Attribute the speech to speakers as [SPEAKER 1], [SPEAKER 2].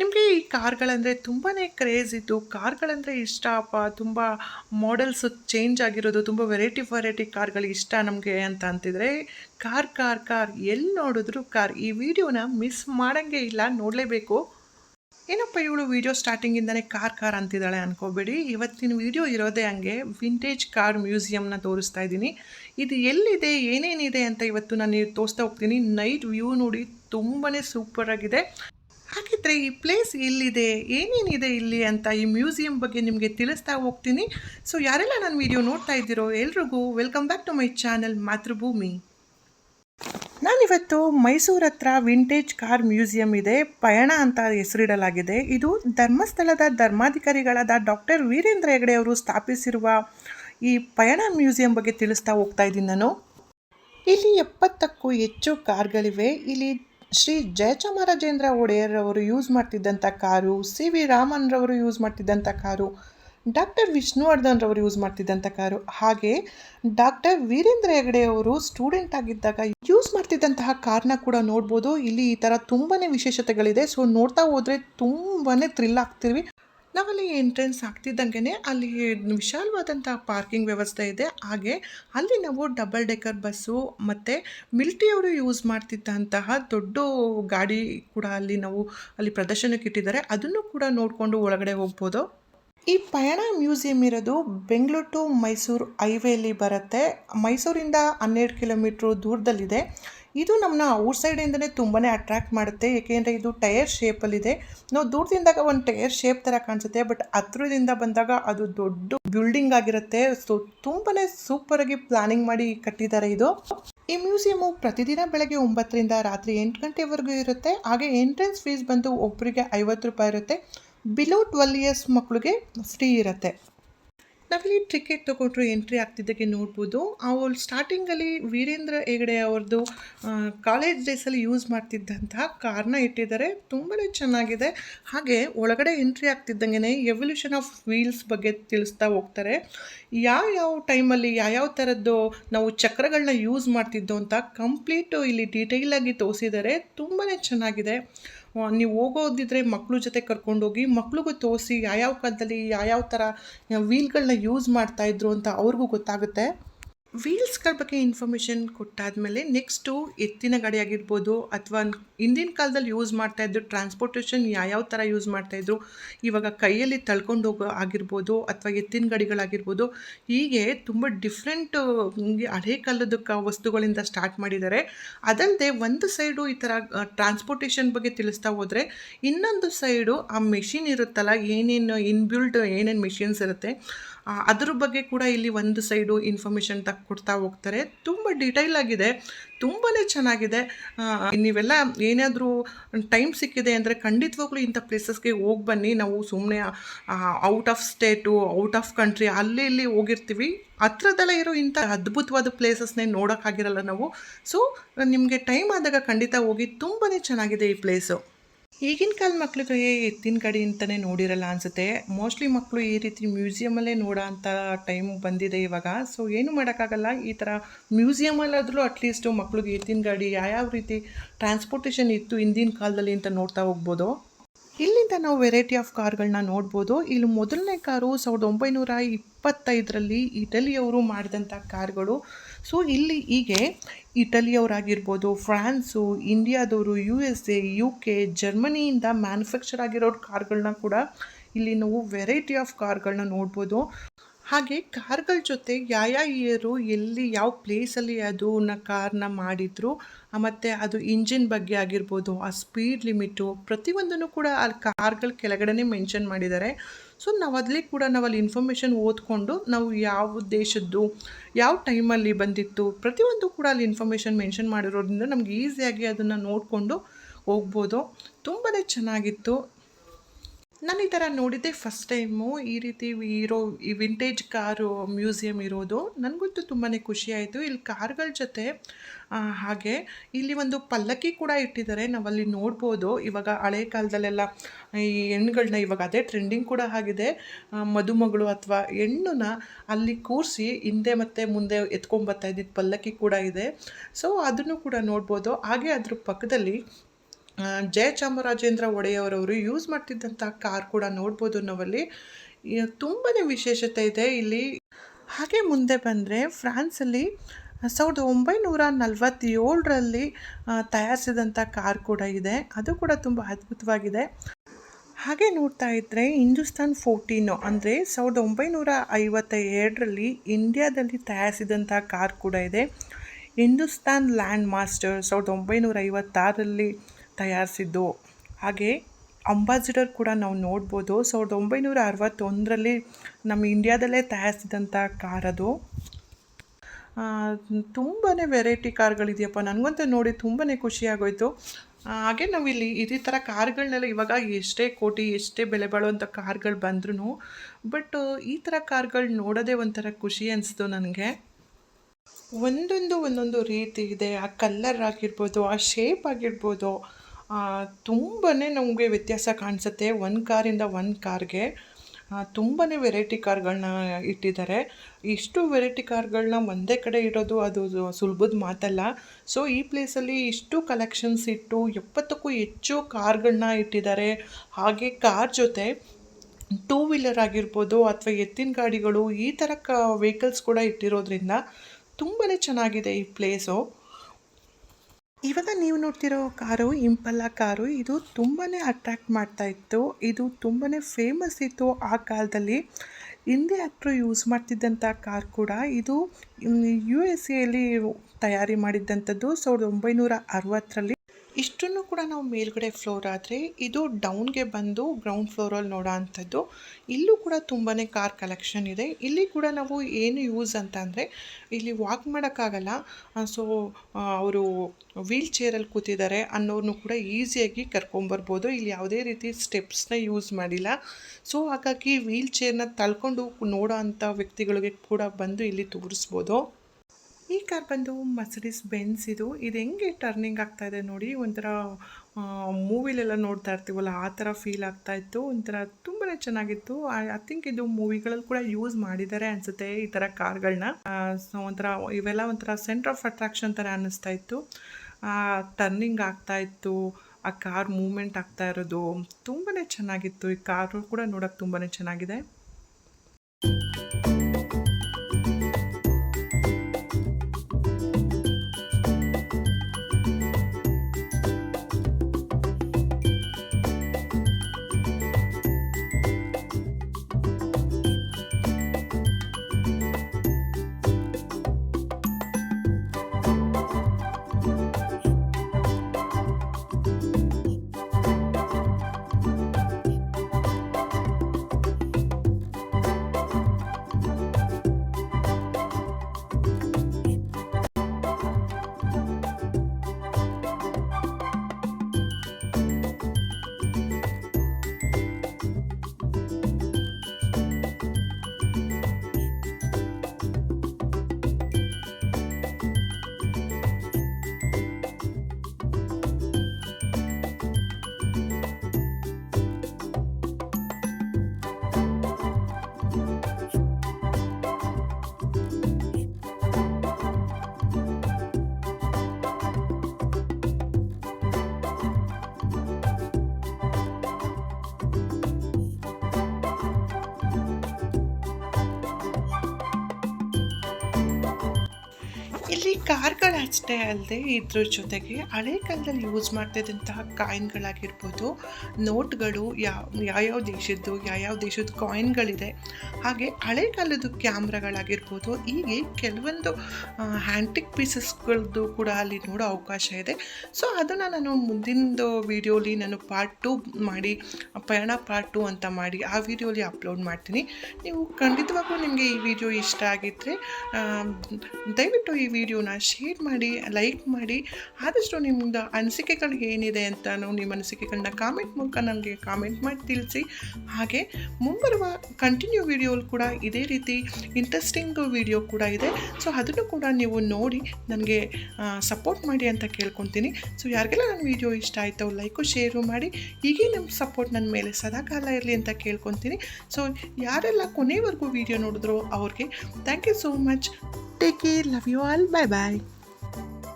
[SPEAKER 1] ನಿಮಗೆ ಈ ಕಾರ್ಗಳಂದರೆ ತುಂಬಾ ಕ್ರೇಜ್ ಇತ್ತು. ಕಾರ್ಗಳಂದರೆ ಇಷ್ಟ ಅಪ್ಪ. ತುಂಬ ಮಾಡೆಲ್ಸು ಚೇಂಜ್ ಆಗಿರೋದು, ತುಂಬ ವೆರೈಟಿ ವೆರೈಟಿ ಕಾರ್ಗಳು ಇಷ್ಟ ನಮಗೆ ಅಂತ ಅಂತಿದ್ರೆ, ಕಾರ್ ಕಾರ್ ಕಾರ್ ಎಲ್ಲಿ ನೋಡಿದ್ರು ಕಾರ್. ಈ ವಿಡಿಯೋನ ಮಿಸ್ ಮಾಡೋಂಗೆ ಇಲ್ಲ, ನೋಡಲೇಬೇಕು. ಏನಪ್ಪ ಇವಳು ವಿಡಿಯೋ ಸ್ಟಾರ್ಟಿಂಗಿಂದನೇ ಕಾರ್ ಕಾರ್ ಅಂತಿದ್ದಾಳೆ ಅನ್ಕೋಬೇಡಿ. ಇವತ್ತಿನ ವಿಡಿಯೋ ಇರೋದೇ ಹಂಗೆ ವಿಂಟೇಜ್ ಕಾರ್ ಮ್ಯೂಸಿಯಂನ ತೋರಿಸ್ತಾ ಇದ್ದೀನಿ. ಇದು ಎಲ್ಲಿದೆ, ಏನೇನಿದೆ ಅಂತ ಇವತ್ತು ನಾನು ತೋರಿಸ್ತಾ ಹೋಗ್ತೀನಿ. ನೈಟ್ ವ್ಯೂ ನೋಡಿ ತುಂಬಾ ಸೂಪರ್ ಆಗಿದೆ. ಹಾಗಿದ್ರೆ ಈ ಪ್ಲೇಸ್ ಎಲ್ಲಿದೆ ಏನೇನಿದೆ ಇಲ್ಲಿ ಅಂತ ಈ ಮ್ಯೂಸಿಯಂ ಬಗ್ಗೆ ನಿಮಗೆ ತಿಳಿಸ್ತಾ ಹೋಗ್ತೀನಿ. ಸೊ ಯಾರೆಲ್ಲ ನನ್ನ ವಿಡಿಯೋ ನೋಡ್ತಾ ಇದ್ದೀರೋ ಎಲ್ರಿಗೂ welcome back to my channel Mathrubhumi ನಾನಿವತ್ತು ಮೈಸೂರು ಹತ್ರ ವಿಂಟೇಜ್ ಕಾರ್ ಮ್ಯೂಸಿಯಂ ಇದೆ, ಪಯಣ ಅಂತ ಹೆಸರಿಡಲಾಗಿದೆ. ಇದು ಧರ್ಮಸ್ಥಳದ ಧರ್ಮಾಧಿಕಾರಿಗಳಾದ ಡಾಕ್ಟರ್ ವೀರೇಂದ್ರ ಹೆಗಡೆ ಅವರು ಸ್ಥಾಪಿಸಿರುವ ಈ ಪಯಣ ಮ್ಯೂಸಿಯಂ ಬಗ್ಗೆ ತಿಳಿಸ್ತಾ ಹೋಗ್ತಾ ಇದ್ದೀನಿ ನಾನು. ಇಲ್ಲಿ ಎಪ್ಪತ್ತಕ್ಕೂ ಹೆಚ್ಚು ಕಾರ್ಗಳಿವೆ ಇಲ್ಲಿ ಶ್ರೀ ಜಯಚಾಮರಾಜೇಂದ್ರ ಒಡೆಯರ್ ಅವರು ಯೂಸ್ ಮಾಡ್ತಿದ್ದಂಥ ಕಾರು, ಸಿ ವಿ ರಾಮನ್ ರವರು ಯೂಸ್ ಮಾಡ್ತಿದ್ದಂಥ ಕಾರು, ಡಾಕ್ಟರ್ ವಿಷ್ಣುವರ್ಧನ್ ರವರು ಯೂಸ್ ಮಾಡ್ತಿದ್ದಂಥ ಕಾರು, ಹಾಗೆ ಡಾಕ್ಟರ್ ವೀರೇಂದ್ರ ಹೆಗಡೆ ಅವರು ಸ್ಟೂಡೆಂಟ್ ಆಗಿದ್ದಾಗ ಯೂಸ್ ಮಾಡ್ತಿದ್ದಂತಹ ಕಾರ್ನ ಕೂಡ ನೋಡ್ಬೋದು. ಇಲ್ಲಿ ಈ ಥರ ತುಂಬಾ ವಿಶೇಷತೆಗಳಿದೆ. ಸೊ ನೋಡ್ತಾ ಹೋದರೆ ತುಂಬಾ ಥ್ರಿಲ್ ಆಗ್ತೀವಿ ನಾವಲ್ಲಿ ಎಂಟ್ರೆನ್ಸ್ ಆಗ್ತಿದ್ದಂಗೆ ಅಲ್ಲಿ ವಿಶಾಲವಾದಂಥ ಪಾರ್ಕಿಂಗ್ ವ್ಯವಸ್ಥೆ ಇದೆ. ಹಾಗೆ ಅಲ್ಲಿ ನಾವು ಡಬಲ್ ಡೆಕರ್ ಬಸ್ಸು ಮತ್ತು ಮಿಲ್ಟಿಯವರು ಯೂಸ್ ಮಾಡ್ತಿದ್ದಂತಹ ದೊಡ್ಡ ಗಾಡಿ ಕೂಡ ಅಲ್ಲಿ ನಾವು ಅಲ್ಲಿ ಪ್ರದರ್ಶನಕ್ಕೆ ಇಟ್ಟಿದ್ದಾರೆ. ಅದನ್ನು ಕೂಡ ನೋಡಿಕೊಂಡು ಒಳಗಡೆ ಹೋಗ್ಬೋದು. ಈ ಪಯಣ ಮ್ಯೂಸಿಯಂ ಇರೋದು ಬೆಂಗಳೂರು ಟು ಮೈಸೂರು ಹೈವೇಲಿ ಬರುತ್ತೆ. ಮೈಸೂರಿಂದ ಹನ್ನೆರಡು ಕಿಲೋಮೀಟ್ರು ದೂರದಲ್ಲಿದೆ. ಇದು ನಮ್ಮನ್ನ ಔಟ್ ಸೈಡಿಂದನೇ ತುಂಬಾ ಅಟ್ರ್ಯಾಕ್ಟ್ ಮಾಡುತ್ತೆ. ಏಕೆಂದರೆ ಇದು ಟೈರ್ ಶೇಪಲ್ಲಿದೆ ನಾವು ದೂರದಿಂದಾಗ ಒಂದು ಟೈರ್ ಶೇಪ್ ಥರ ಕಾಣಿಸುತ್ತೆ. ಬಟ್ ಹತ್ರದಿಂದ ಬಂದಾಗ ಅದು ದೊಡ್ಡ ಬಿಲ್ಡಿಂಗ್ ಆಗಿರುತ್ತೆ. ಸೊ ತುಂಬಾ ಸೂಪರಾಗಿ ಪ್ಲಾನಿಂಗ್ ಮಾಡಿ ಕಟ್ಟಿದ್ದಾರೆ ಇದು. ಈ ಮ್ಯೂಸಿಯಮು ಪ್ರತಿದಿನ ಬೆಳಗ್ಗೆ ಒಂಬತ್ತರಿಂದ ರಾತ್ರಿ ಎಂಟು ಗಂಟೆವರೆಗೂ ಇರುತ್ತೆ. ಹಾಗೆ ಎಂಟ್ರೆನ್ಸ್ ಫೀಸ್ ಬಂದು ಒಬ್ಬರಿಗೆ ಐವತ್ತು ರೂಪಾಯಿ ಇರುತ್ತೆ. ಬಿಲೋ ಟ್ವೆಲ್ ಇಯರ್ಸ್ ಮಕ್ಕಳಿಗೆ ಫ್ರೀ ಇರುತ್ತೆ. ನಾವಿಲ್ಲಿ ಟಿಕೆಟ್ ತೊಗೊಂಡ್ರು ಎಂಟ್ರಿ ಆಗ್ತಿದ್ದಕ್ಕೆ ನೋಡ್ಬೋದು. ಅವ್ರು ಸ್ಟಾರ್ಟಿಂಗಲ್ಲಿ ವೀರೇಂದ್ರ ಹೆಗಡೆ ಅವ್ರದ್ದು ಕಾಲೇಜ್ ಡೇಸಲ್ಲಿ ಯೂಸ್ ಮಾಡ್ತಿದ್ದಂತಹ ಕಾರ್ನ ಇಟ್ಟಿದ್ದಾರೆ. ತುಂಬಾ ಚೆನ್ನಾಗಿದೆ. ಹಾಗೆ ಒಳಗಡೆ ಎಂಟ್ರಿ ಆಗ್ತಿದ್ದಂಗೆ ಎವಲ್ಯೂಷನ್ ಆಫ್ ವೀಲ್ಸ್ ಬಗ್ಗೆ ತಿಳಿಸ್ತಾ ಹೋಗ್ತಾರೆ. ಯಾವ ಯಾವ ಟೈಮಲ್ಲಿ ಯಾವ್ಯಾವ ಥರದ್ದು ನಾವು ಚಕ್ರಗಳನ್ನ ಯೂಸ್ ಮಾಡ್ತಿದ್ದೋ ಅಂತ ಕಂಪ್ಲೀಟು ಇಲ್ಲಿ ಡೀಟೇಲಾಗಿ ತೋರಿಸಿದ್ದಾರೆ. ತುಂಬಾ ಚೆನ್ನಾಗಿದೆ. ನೀವು ಹೋಗೋದಿದ್ರೆ ಮಕ್ಕಳು ಜೊತೆ ಕರ್ಕೊಂಡೋಗಿ ಮಕ್ಳಿಗೂ ತೋರಿಸಿ ಯಾವ್ಯಾವ ಕಾಲದಲ್ಲಿ ಯಾವ್ಯಾವ ಥರ ವೀಲ್ಗಳನ್ನ ಯೂಸ್ ಮಾಡ್ತಾಯಿದ್ರು ಅಂತ ಅವ್ರಿಗೂ ಗೊತ್ತಾಗುತ್ತೆ. ವೀಲ್ಸ್ಗಳ ಬಗ್ಗೆ ಇನ್ಫಾರ್ಮೇಷನ್ ಕೊಟ್ಟಾದಮೇಲೆ ನೆಕ್ಸ್ಟು ಎತ್ತಿನ ಗಾಡಿ ಆಗಿರ್ಬೋದು ಅಥವಾ ಹಿಂದಿನ ಕಾಲದಲ್ಲಿ ಯೂಸ್ ಮಾಡ್ತಾಯಿದ್ರು ಟ್ರಾನ್ಸ್ಪೋರ್ಟೇಷನ್ ಯಾವ್ಯಾವ ಥರ ಯೂಸ್ ಮಾಡ್ತಾಯಿದ್ರು ಇವಾಗ ಕೈಯಲ್ಲಿ ತಳ್ಕೊಂಡು ಹೋಗೋ ಆಗಿರ್ಬೋದು ಅಥವಾ ಎತ್ತಿನ ಗಾಡಿಗಳಾಗಿರ್ಬೋದು, ಹೀಗೆ ತುಂಬ ಡಿಫ್ರೆಂಟು ಹಳೆ ಕಾಲದ ವಸ್ತುಗಳಿಂದ ಸ್ಟಾರ್ಟ್ ಮಾಡಿದ್ದಾರೆ. ಅದಲ್ಲದೆ ಒಂದು ಸೈಡು ಈ ಥರ ಟ್ರಾನ್ಸ್ಪೋರ್ಟೇಷನ್ ಬಗ್ಗೆ ತಿಳಿಸ್ತಾ ಹೋದರೆ, ಇನ್ನೊಂದು ಸೈಡು ಆ ಮೆಷಿನ್ ಇರುತ್ತಲ್ಲ, ಏನೇನು ಇನ್ಬಿಲ್ಡ್ ಏನೇನು ಮೆಷಿನ್ಸ್ ಇರುತ್ತೆ ಅದ್ರ ಬಗ್ಗೆ ಕೂಡ ಇಲ್ಲಿ ಒಂದು ಸೈಡು ಇನ್ಫಾರ್ಮೇಷನ್ ತಕ್ಕ ಕೊಡ್ತಾ ಹೋಗ್ತಾರೆ. ತುಂಬ ಡೀಟೈಲ್ ಆಗಿದೆ ತುಂಬಾ ಚೆನ್ನಾಗಿದೆ. ನೀವೆಲ್ಲ ಏನಾದರೂ ಟೈಮ್ ಸಿಕ್ಕಿದೆ ಅಂದರೆ ಖಂಡಿತವಾಗ್ಲೂ ಇಂಥ ಪ್ಲೇಸಸ್ಗೆ ಹೋಗಿ ಬನ್ನಿ. ನಾವು ಸುಮ್ಮನೆ out of state out of country ಅಲ್ಲಿ ಇಲ್ಲಿ ಹೋಗಿರ್ತೀವಿ. ಹತ್ರದಲ್ಲೇ ಇರೋ ಇಂಥ ಅದ್ಭುತವಾದ ಪ್ಲೇಸಸ್ನೇ ನೋಡೋಕ್ಕಾಗಿರಲ್ಲ ನಾವು. ಸೊ ನಿಮಗೆ ಟೈಮ್ ಆದಾಗ ಖಂಡಿತ ಹೋಗಿ ತುಂಬಾ ಚೆನ್ನಾಗಿದೆ ಈ ಪ್ಲೇಸು ಈಗಿನ ಕಾಲ ಮಕ್ಳಿಗೆ ಎತ್ತಿನ ಗಾಡಿ ಅಂತಲೇ ನೋಡಿರಲ್ಲ ಅನಿಸುತ್ತೆ. ಮೋಸ್ಟ್ಲಿ ಮಕ್ಕಳು ಈ ರೀತಿ ಮ್ಯೂಸಿಯಮಲ್ಲೇ ನೋಡೋ ಅಂಥ ಟೈಮ್ ಬಂದಿದೆ ಇವಾಗ. ಸೊ ಏನು ಮಾಡೋಕ್ಕಾಗಲ್ಲ. ಈ ಥರ ಮ್ಯೂಸಿಯಮಲ್ಲಾದರೂ ಅಟ್ಲೀಸ್ಟು ಮಕ್ಳಿಗೆ ಎತ್ತಿನ ಗಾಡಿ ಯಾವ್ಯಾವ ರೀತಿ ಟ್ರಾನ್ಸ್ಪೋರ್ಟೇಷನ್ ಇತ್ತು ಹಿಂದಿನ ಕಾಲದಲ್ಲಿ ಅಂತ ನೋಡ್ತಾ ಹೋಗ್ಬೋದು. ಇಲ್ಲಿಂದ ನಾವು ವೆರೈಟಿ ಆಫ್ ಕಾರ್ಗಳನ್ನ ನೋಡ್ಬೋದು. ಇಲ್ಲಿ ಮೊದಲನೇ ಕಾರು ಸಾವಿರದ ಒಂಬೈನೂರ ಇಪ್ಪತ್ತೈದರಲ್ಲಿ ಇಟಲಿಯವರು ಮಾಡಿದಂಥ ಕಾರ್ಗಳು. ಸೊ ಇಲ್ಲಿ ಹೀಗೆ ಇಟಲಿಯವರಾಗಿರ್ಬೋದು, ಫ್ರಾನ್ಸು, ಇಂಡಿಯಾದವರು, U S A, U K, ಜರ್ಮನಿಯಿಂದ manufacture ಆಗಿರೋ ಕಾರ್ಗಳನ್ನ ಕೂಡ ಇಲ್ಲಿ ನಾವು ವೆರೈಟಿ ಆಫ್ ಕಾರ್ಗಳನ್ನ ನೋಡ್ಬೋದು. ಹಾಗೆ ಕಾರ್ಗಳ ಜೊತೆ ಯಾವ ಇಯರು ಎಲ್ಲಿ ಯಾವ ಪ್ಲೇಸಲ್ಲಿ ಅದನ್ನ ಕಾರ್ನ ಮಾಡಿದ್ರು ಮತ್ತು ಅದು ಇಂಜಿನ್ ಬಗ್ಗೆ ಆಗಿರ್ಬೋದು, ಆ ಸ್ಪೀಡ್ ಲಿಮಿಟು ಪ್ರತಿಯೊಂದನ್ನು ಕೂಡ ಅಲ್ಲಿ ಕಾರ್ಗಳ ಕೆಳಗಡೆ ಮೆನ್ಷನ್ ಮಾಡಿದ್ದಾರೆ. ಸೊ ನಾವು ಅಲ್ಲಿ ಕೂಡ ನಾವು ಅಲ್ಲಿ ಇನ್ಫಾರ್ಮೇಷನ್ ಓದ್ಕೊಂಡು ನಾವು ಯಾವ ದೇಶದ್ದು ಯಾವ ಟೈಮಲ್ಲಿ ಬಂದಿತ್ತು, ಪ್ರತಿಯೊಂದು ಕೂಡ ಅಲ್ಲಿ ಇನ್ಫಾರ್ಮೇಷನ್ ಮೆನ್ಷನ್ ಮಾಡಿರೋದ್ರಿಂದ ನಮ್ಗೆ ಈಸಿಯಾಗಿ ಅದನ್ನು ನೋಡಿಕೊಂಡು ಹೋಗ್ಬೋದು. ತುಂಬಾ ಚೆನ್ನಾಗಿತ್ತು. ನಾನು ಈ ಥರ ನೋಡಿದ್ದೆ ಫಸ್ಟ್ ಟೈಮು ಈ ರೀತಿ ಇರೋ, ಈ ವಿಂಟೇಜ್ ಕಾರು ಮ್ಯೂಸಿಯಂ ಇರೋದು ನನಗಂತೂ ತುಂಬಾ ಖುಷಿಯಾಯಿತು ಇಲ್ಲಿ ಕಾರ್ಗಳ ಜೊತೆ ಹಾಗೆ ಇಲ್ಲಿ ಒಂದು ಪಲ್ಲಕ್ಕಿ ಕೂಡ ಇಟ್ಟಿದ್ದಾರೆ. ನಾವಲ್ಲಿ ನೋಡ್ಬೋದು. ಇವಾಗ ಹಳೆ ಕಾಲದಲ್ಲೆಲ್ಲ ಈ ಹೆಣ್ಣುಗಳನ್ನ ಇವಾಗ ಅದೇ ಟ್ರೆಂಡಿಂಗ್ ಕೂಡ ಆಗಿದೆ. ಮದುಮಗಳು ಅಥವಾ ಹೆಣ್ಣನ್ನ ಅಲ್ಲಿ ಕೂರಿಸಿ ಹಿಂದೆ ಮತ್ತು ಮುಂದೆ ಎತ್ಕೊಂಬರ್ತಾ ಇದ್ದಿದ್ದು ಪಲ್ಲಕ್ಕಿ ಕೂಡ ಇದೆ. ಸೊ ಅದನ್ನು ಕೂಡ ನೋಡ್ಬೋದು. ಹಾಗೆ ಅದ್ರ ಪಕ್ಕದಲ್ಲಿ ಜಯಚಾಮರಾಜೇಂದ್ರ ಒಡೆಯವರವರು ಯೂಸ್ ಮಾಡ್ತಿದ್ದಂಥ ಕಾರ್ ಕೂಡ ನೋಡ್ಬೋದು ನಾವಲ್ಲಿ ತುಂಬಾ ವಿಶೇಷತೆ ಇದೆ ಇಲ್ಲಿ. ಹಾಗೆ ಮುಂದೆ ಬಂದರೆ ಫ್ರಾನ್ಸಲ್ಲಿ ಸಾವಿರದ ಒಂಬೈನೂರ ನಲವತ್ತೇಳರಲ್ಲಿ ತಯಾರಿಸಿದಂಥ ಕಾರ್ ಕೂಡ ಇದೆ. ಅದು ಕೂಡ ತುಂಬ ಅದ್ಭುತವಾಗಿದೆ. ಹಾಗೆ ನೋಡ್ತಾ ಇದ್ದರೆ ಹಿಂದೂಸ್ತಾನ್ ಫೋರ್ಟೀನು ಅಂದರೆ ಸಾವಿರದ ಒಂಬೈನೂರ ಐವತ್ತ ಎರಡರಲ್ಲಿ ಇಂಡಿಯಾದಲ್ಲಿ ತಯಾರಿಸಿದಂಥ ಕಾರ್ ಕೂಡ ಇದೆ. ಹಿಂದೂಸ್ತಾನ್ ಲ್ಯಾಂಡ್ ಮಾಸ್ಟರ್ ಸಾವಿರದ ಒಂಬೈನೂರ ಐವತ್ತಾರರಲ್ಲಿ ತಯಾರಿಸಿದ್ದು. ಹಾಗೆ ಅಂಬಾಸಿಡರ್ ಕೂಡ ನಾವು ನೋಡ್ಬೋದು. ಸಾವಿರದ ಒಂಬೈನೂರ ಅರವತ್ತೊಂದರಲ್ಲಿ ನಮ್ಮ ಇಂಡಿಯಾದಲ್ಲೇ ತಯಾರಿಸಿದಂಥ ಕಾರ್ ಅದು ತುಂಬಾ ವೆರೈಟಿ ಕಾರ್ಗಳಿದೆಯಪ್ಪ. ನನಗಂತೂ ನೋಡಿ ತುಂಬಾ ಖುಷಿಯಾಗೋಯ್ತು. ಹಾಗೆ ನಾವಿಲ್ಲಿ ಇದೇ ಥರ ಕಾರ್ಗಳನ್ನೆಲ್ಲ ಇವಾಗ ಎಷ್ಟೇ ಕೋಟಿ, ಎಷ್ಟೇ ಬೆಲೆ ಬಾಳುವಂಥ ಕಾರ್ಗಳು ಬಂದ್ರೂ ಬಟ್ ಈ ಥರ ಕಾರ್ಗಳು ನೋಡೋದೇ ಒಂಥರ ಖುಷಿ ಅನಿಸ್ತು ನನಗೆ. ಒಂದೊಂದು ಒಂದೊಂದು ರೀತಿ ಇದೆ. ಆ ಕಲ್ಲರ್ ಆಗಿರ್ಬೋದು, ಆ ಶೇಪ್ ಆಗಿರ್ಬೋದು ತುಂಬಾ ನಮಗೆ ವ್ಯತ್ಯಾಸ ಕಾಣಿಸುತ್ತೆ ಒಂದು ಕಾರಿಂದ ಒಂದು ಕಾರ್ಗೆ. ತುಂಬಾ ವೆರೈಟಿ ಕಾರ್ಗಳನ್ನ ಇಟ್ಟಿದ್ದಾರೆ. ಇಷ್ಟು ವೆರೈಟಿ ಕಾರ್ಗಳನ್ನ ಒಂದೇ ಕಡೆ ಇಡೋದು ಅದು ಸುಲಭದ ಮಾತಲ್ಲ. ಸೊ ಈ ಪ್ಲೇಸಲ್ಲಿ ಇಷ್ಟು ಕಲೆಕ್ಷನ್ಸ್ ಇಟ್ಟು ಎಪ್ಪತ್ತಕ್ಕೂ ಹೆಚ್ಚು ಕಾರ್ಗಳನ್ನ ಇಟ್ಟಿದ್ದಾರೆ. ಹಾಗೆ ಕಾರ್ ಜೊತೆ ಟೂ ವೀಲರ್ ಆಗಿರ್ಬೋದು ಅಥವಾ ಎತ್ತಿನ ಗಾಡಿಗಳು ಈ ಥರ ಕ ವೆಹಿಕಲ್ಸ್ ಕೂಡ ಇಟ್ಟಿರೋದ್ರಿಂದ ತುಂಬಾ ಚೆನ್ನಾಗಿದೆ ಈ ಪ್ಲೇಸು ಇವಾಗ ನೀವು ನೋಡ್ತಿರೋ ಕಾರು, ಇಂಪಲ್ಲ ಕಾರು, ಇದು ತುಂಬಾ ಅಟ್ರ್ಯಾಕ್ಟ್ ಮಾಡ್ತಾ ಇತ್ತು. ಇದು ತುಂಬಾ ಫೇಮಸ್ ಇತ್ತು ಆ ಕಾಲದಲ್ಲಿ. ಹಿಂದಿ ಆ್ಯಕ್ಟ್ರು ಯೂಸ್ ಮಾಡ್ತಿದ್ದಂಥ ಕಾರ್ ಕೂಡ ಇದು ಯು ಎಸ್ ಎಲ್ಲಿ ತಯಾರಿ ಮಾಡಿದ್ದಂಥದ್ದು ಸಾವಿರದ ಒಂಬೈನೂರ ಅರವತ್ತರಲ್ಲಿ ಇಷ್ಟನ್ನು ಕೂಡ ನಾವು ಮೇಲ್ಗಡೆ ಫ್ಲೋರ್ ಆದರೆ ಇದು ಡೌನ್ಗೆ ಬಂದು ಗ್ರೌಂಡ್ ಫ್ಲೋರಲ್ಲಿ ನೋಡೋ ಅಂಥದ್ದು. ಇಲ್ಲೂ ಕೂಡ ತುಂಬಾ ಕಾರ್ ಕಲೆಕ್ಷನ್ ಇದೆ. ಇಲ್ಲಿ ಕೂಡ ನಾವು ಏನು ಯೂಸ್ ಅಂತ ಅಂದರೆ ಇಲ್ಲಿ ವಾಕ್ ಮಾಡೋಕ್ಕಾಗಲ್ಲ. ಸೊ ಅವರು ವೀಲ್ ಚೇರಲ್ಲಿ ಕೂತಿದ್ದಾರೆ ಅನ್ನೋರನ್ನು ಕೂಡ ಈಸಿಯಾಗಿ ಕರ್ಕೊಂಬರ್ಬೋದು ಇಲ್ಲಿ ಯಾವುದೇ ರೀತಿ ಸ್ಟೆಪ್ಸ್ನ ಯೂಸ್ ಮಾಡಿಲ್ಲ. ಸೊ ಹಾಗಾಗಿ ವೀಲ್ ಚೇರ್ನ ತಳ್ಕೊಂಡು ನೋಡೋ ಅಂಥ ವ್ಯಕ್ತಿಗಳಿಗೆ ಕೂಡ ಬಂದು ಇಲ್ಲಿ ತೋರಿಸ್ಬೋದು. ಈ ಕಾರ್ ಬಂದು ಮರ್ಸಿಡಿಸ್ ಬೆನ್ಸ್ ಇದು ಇದು ಹೆಂಗೆ ಟರ್ನಿಂಗ್ ಆಗ್ತಾ ಇದೆ ನೋಡಿ, ಒಂಥರ ಮೂವಿಲೆಲ್ಲ ನೋಡ್ತಾ ಇರ್ತೀವಲ್ಲ, ಆ ಥರ ಫೀಲ್ ಆಗ್ತಾ ಇತ್ತು, ಒಂಥರ ತುಂಬಾ ಚೆನ್ನಾಗಿತ್ತು. ಐ ಥಿಂಕ್ ಇದು ಮೂವಿಗಳಲ್ಲಿ ಕೂಡ ಯೂಸ್ ಮಾಡಿದ್ದಾರೆ ಅನಿಸುತ್ತೆ ಈ ಥರ ಕಾರ್ಗಳನ್ನ. ಸೊ ಒಂಥರ, ಇವೆಲ್ಲ ಒಂಥರ ಸೆಂಟರ್ ಆಫ್ ಅಟ್ರಾಕ್ಷನ್ ಥರ ಅನ್ನಿಸ್ತಾ ಇತ್ತು. ಟರ್ನಿಂಗ್ ಆಗ್ತಾ ಇತ್ತು, ಆ ಕಾರ್ ಮೂಮೆಂಟ್ ಆಗ್ತಾ ಇರೋದು ತುಂಬಾ ಚೆನ್ನಾಗಿತ್ತು. ಈ ಕಾರು ಕೂಡ ನೋಡೋಕೆ ತುಂಬಾ ಚೆನ್ನಾಗಿದೆ. ಇಲ್ಲಿ ಕಾರ್ಗಳು ಅಷ್ಟೇ ಅಲ್ಲದೆ ಇದ್ರ ಜೊತೆಗೆ ಹಳೆ ಕಾಲದಲ್ಲಿ ಯೂಸ್ ಮಾಡ್ತಿದ್ದಂತಹ ಕಾಯಿನ್ಗಳಾಗಿರ್ಬೋದು ನೋಟ್ಗಳು ಯಾವ ಯಾವ್ಯಾವ ದೇಶದ್ದು, ಯಾವ್ಯಾವ ದೇಶದ ಕಾಯಿನ್ಗಳಿದೆ ಹಾಗೆ ಹಳೆ ಕಾಲದ ಕ್ಯಾಮ್ರಾಗಳಾಗಿರ್ಬೋದು, ಹೀಗೆ ಕೆಲವೊಂದು ಹ್ಯಾಂಟಿಕ್ ಪೀಸಸ್ಗಳದ್ದು ಕೂಡ ಅಲ್ಲಿ ನೋಡೋ ಅವಕಾಶ ಇದೆ. ಸೊ ಅದನ್ನು ನಾನು ಮುಂದಿನ ವೀಡಿಯೋಲಿ ನಾನು ಪಾರ್ಟ್ ಟು ಮಾಡಿ, ಪಯಣ ಪಾರ್ಟ್ ಟು ಅಂತ ಮಾಡಿ ಆ ವಿಡಿಯೋಲಿ ಅಪ್ಲೋಡ್ ಮಾಡ್ತೀನಿ. ನೀವು ಖಂಡಿತವಾಗೂ ನಿಮಗೆ ಈ ವಿಡಿಯೋ ಇಷ್ಟ ಆಗಿದ್ದರೆ ದಯವಿಟ್ಟು ಈ ವಿಡಿಯೋನ ಶೇರ್ ಮಾಡಿ ಲೈಕ್ ಮಾಡಿ, ಆದಷ್ಟು ನಿಮ್ಮದು ಅನಿಸಿಕೆಗಳು ಏನಿದೆ ಅಂತ ನಿಮ್ಮ ಅನಿಸಿಕೆಗಳನ್ನ ಕಾಮೆಂಟ್ ಮೂಲಕ ನನಗೆ ಕಾಮೆಂಟ್ ಮಾಡಿ ತಿಳಿಸಿ. ಹಾಗೆ ಮುಂಬರುವ ಕಂಟಿನ್ಯೂ ವಿಡಿಯೋಲಿ ಕೂಡ ಇದೇ ರೀತಿ ಇಂಟ್ರೆಸ್ಟಿಂಗ್ ವಿಡಿಯೋ ಕೂಡ ಇದೆ. ಸೊ ಅದನ್ನು ಕೂಡ ನೀವು ನೋಡಿ ನನಗೆ ಸಪೋರ್ಟ್ ಮಾಡಿ ಅಂತ ಕೇಳ್ಕೊತೀನಿ. ಸೊ ಯಾರಿಗೆಲ್ಲ ನನ್ನ ವಿಡಿಯೋ ಇಷ್ಟ ಆಯಿತು ಲೈಕು ಶೇರು ಮಾಡಿ, ಹೀಗೆ ನಿಮ್ಮ ಸಪೋರ್ಟ್ ನನ್ನ ಮೇಲೆ ಸದಾಕಾಲ ಇರಲಿ ಅಂತ ಕೇಳ್ಕೊತೀನಿ. ಸೊ ಯಾರೆಲ್ಲ ಕೊನೆವರೆಗೂ ವಿಡಿಯೋ ನೋಡಿದ್ರು ಅವ್ರಿಗೆ thank you so much take care love you all bye bye you